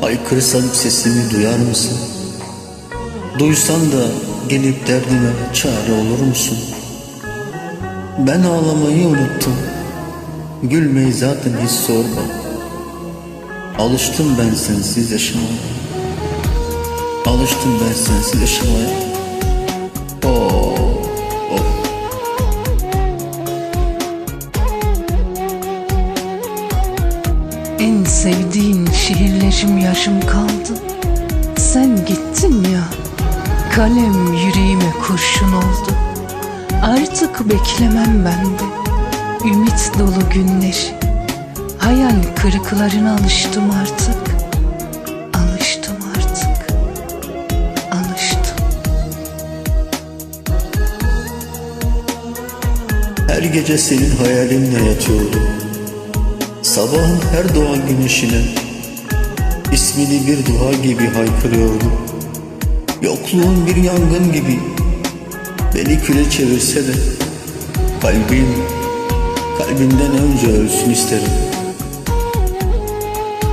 Haykırsam sesimi duyar mısın? Duysan da gelip derdime çare olur musun? Ben ağlamayı unuttum. Gülmeyi zaten hiç sorma. Alıştım ben sensiz yaşamaya. Alıştım ben sensiz yaşamaya. Oh, sevdiğin şiirlerim yaşım kaldı. Sen gittin ya, kalem yüreğime kurşun oldu. Artık beklemem ben de, ümit dolu günleri. Hayal kırıklarına alıştım artık. Alıştım artık. Alıştım. Her gece senin hayalinle yatıyordum. Sabahın her doğan güneşine ismini bir dua gibi haykırıyordum. Yokluğun bir yangın gibi beni küle çevirse de kalbim kalbinden önce ölsün isterim.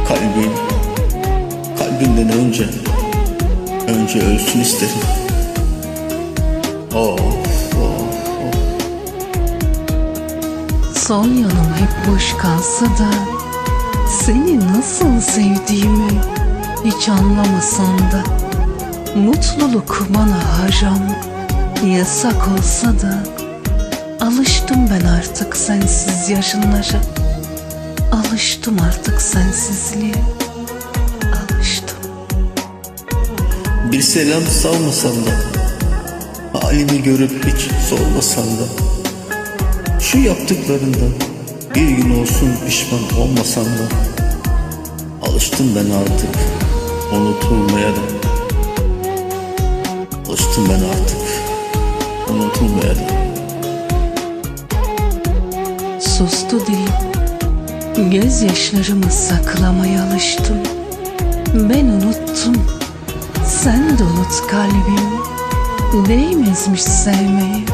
Kalbim kalbinden önce önce ölsün isterim. Oh. Sol yanım hep boş kalsa da Seni nasıl sevdiğimi hiç anlamasan da Mutluluk bana haram Yasak olsa da Alıştım ben artık sensiz yaşınlara Alıştım artık sensizliğe. Alıştım. Bir selam salmasan da Halimi görüp hiç sormasan da Şu yaptıklarından bir gün olsun pişman olmasan da Alıştım ben artık unutulmaya da. Alıştım ben artık unutulmaya da. Sustu dilim. Gözyaşlarımı saklamaya alıştım. Ben unuttum. Sen de unut kalbim. Değmezmiş sevmeye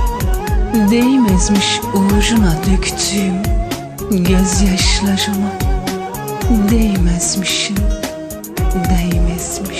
Değmezmiş uğruna döktüğüm Gözyaşlarıma. Değmezmişin Değmezmiş